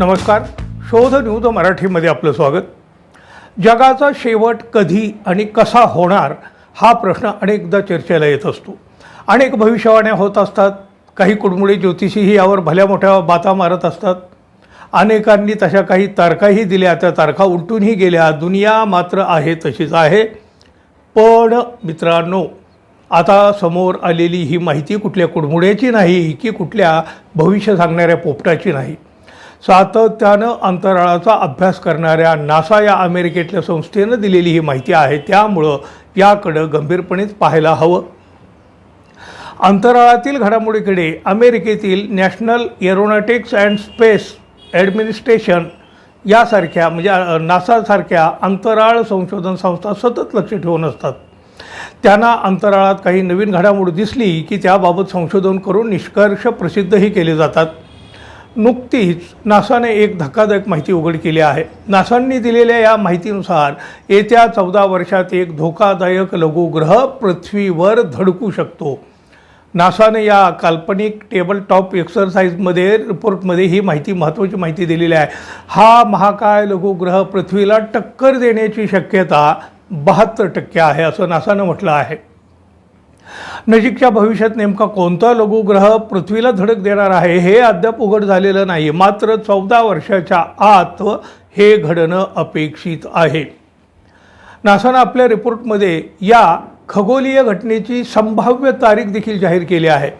नमस्कार. शोध न्यूज मराठीमध्ये आपलं स्वागत. जगाचा शेवट कधी आणि कसा होणार हा प्रश्न अनेकदा चर्चेला येत असतो. अनेक भविष्यवाण्या होत असतात. काही कुडमुळे ज्योतिषीही यावर भल्या मोठ्या बाता मारत असतात. अनेकांनी तशा काही तारखाही दिल्या. त्या तारखा उलटूनही गेल्या. दुनिया मात्र आहे तशीच आहे. पण मित्रांनो आता समोर आलेली ही माहिती कुठल्या कुडमुड्याची नाही की कुठल्या भविष्य सांगणाऱ्या पोपटाची नाही. सातत्यानं अंतराळाचा अभ्यास करणाऱ्या नासा या अमेरिकेतल्या संस्थेनं दिलेली ही माहिती आहे. त्यामुळं याकडं गंभीरपणेच पाहायला हवं. अंतराळातील घडामोडीकडे अमेरिकेतील national aeronautics and space administration यासारख्या म्हणजे नासासारख्या अंतराळ संशोधन संस्था सतत लक्ष ठेवून असतात. त्यांना अंतराळात काही नवीन घडामोडी दिसली की त्याबाबत संशोधन करून निष्कर्ष प्रसिद्धही केले जातात. नुकतीच नासाने एक धक्कादायक माहिती उघड केली आहे. नासांनी दिलेल्या या माहितीनुसार येत्या चौदा वर्षात एक धोकादायक लघुग्रह पृथ्वीवर धडकू शकतो. नासाने या काल्पनिक टेबल टॉप एक्सरसाइजमध्ये रिपोर्टमध्ये ही माहिती महत्त्वाची माहिती दिलेली आहे. हा महाकाय लघुग्रह पृथ्वीला टक्कर देण्याची शक्यता बहात्तर टक्के आहे असं नासानं म्हटलं आहे. नजीकच्या भविष्यात नेमका कोणता लघुग्रह पृथ्वीला धडक देणार आहे हे अद्याप उघड झालेलं नाही. मात्र चौदा वर्षाच्या आत हे घडणं अपेक्षित आहे. नासानं आपल्या रिपोर्टमध्ये या खगोलीय घटनेची संभाव्य तारीख देखील जाहीर केली आहे.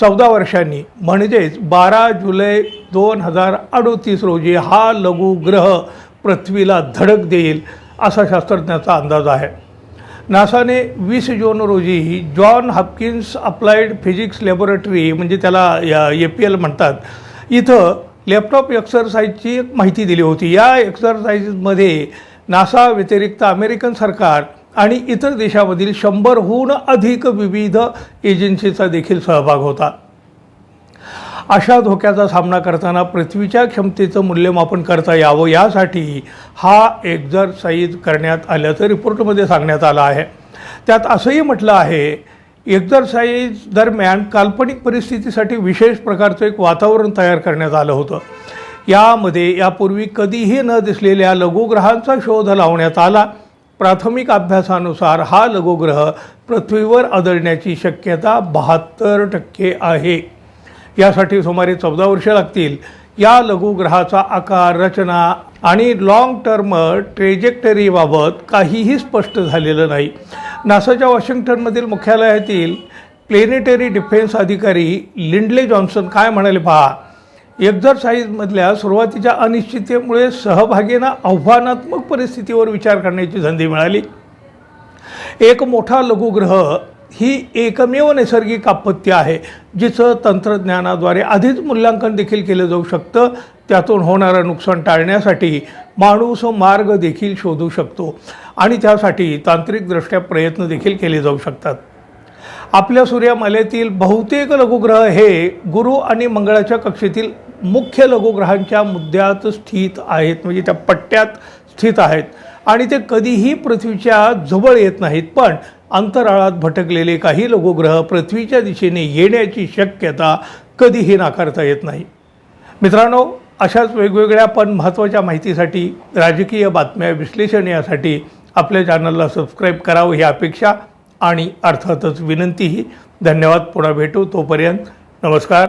चौदा वर्षांनी म्हणजेच बारा जुलै दोन हजार अडोतीस रोजी हा लघुग्रह पृथ्वीला धडक देईल असा शास्त्रज्ञाचा अंदाज आहे. नासाने वीस जून रोजी John Hopkins applied physics laboratory म्हणजे त्याला या ए पी एल म्हणतात इथं लॅपटॉप एक्सरसाइजची एक माहिती दिली होती. या एक्सरसाइजमध्ये नासा व्यतिरिक्त अमेरिकन सरकार आणि इतर देशामधील शंभरहून अधिक विविध एजन्सीचा देखील सहभाग होता. अशा धोक्याचा सामना करताना पृथ्वीच्या क्षमतेचं मूल्यमापन करता यावं यासाठी हा एक्झरसाईज करण्यात आल्याचं रिपोर्टमध्ये सांगण्यात आलं आहे. त्यात असंही म्हटलं आहे एक्झरसाईज दरम्यान काल्पनिक परिस्थितीसाठी विशेष प्रकारचं एक वातावरण तयार करण्यात आलं होतं. यामध्ये यापूर्वी कधीही न दिसलेल्या लघुग्रहांचा शोध लावण्यात आला. प्राथमिक अभ्यासानुसार हा लघुग्रह पृथ्वीवर आदळण्याची शक्यता बहात्तर टक्के आहे. यासाठी सुमारे चौदा वर्षे लागतील. या लघुग्रहाचा आकार रचना आणि लाँग टर्म ट्रेजेक्टरीबाबत काहीही स्पष्ट झालेलं नाही. नासाच्या वॉशिंग्टनमधील मुख्यालयातील प्लेनेटरी डिफेन्स अधिकारी लिंडले जॉन्सन काय म्हणाले पहा? एक्झरसाईजमधल्या सुरुवातीच्या अनिश्चिततेमुळे सहभागींना आव्हानात्मक परिस्थितीवर विचार करण्याची संधी मिळाली. एक मोठा लघुग्रह ही एकमेव नैसर्गिक आपत्ती आहे जिचं तंत्रज्ञानाद्वारे आधीच मूल्यांकन देखील केलं जाऊ शकतं. त्यातून होणारं नुकसान टाळण्यासाठी माणूस मार्ग देखील शोधू शकतो आणि त्यासाठी तांत्रिकदृष्ट्या प्रयत्न देखील केले जाऊ शकतात. आपल्या सूर्यमालेतील बहुतेक लघुग्रह हे गुरु आणि मंगळाच्या कक्षेतील मुख्य लघुग्रहांच्या मुद्द्यात स्थित आहेत म्हणजे त्या पट्ट्यात स्थित आहेत. आणि ते कधीही पृथ्वीच्या जवळ येत नाहीत पण अंतराळात भटकलेले काही लघुग्रह पृथ्वीच्या दिशेने येण्याची शक्यता कधीही नाकारता येत नाही. मित्रांनो अशाच वेगवेगळ्या पण महत्त्वाच्या माहितीसाठी राजकीय बातम्या विश्लेषण यासाठी आपल्या चॅनलला सबस्क्राईब करावं ही अपेक्षा आणि अर्थातच विनंतीही. धन्यवाद. पुन्हा भेटू तोपर्यंत. नमस्कार.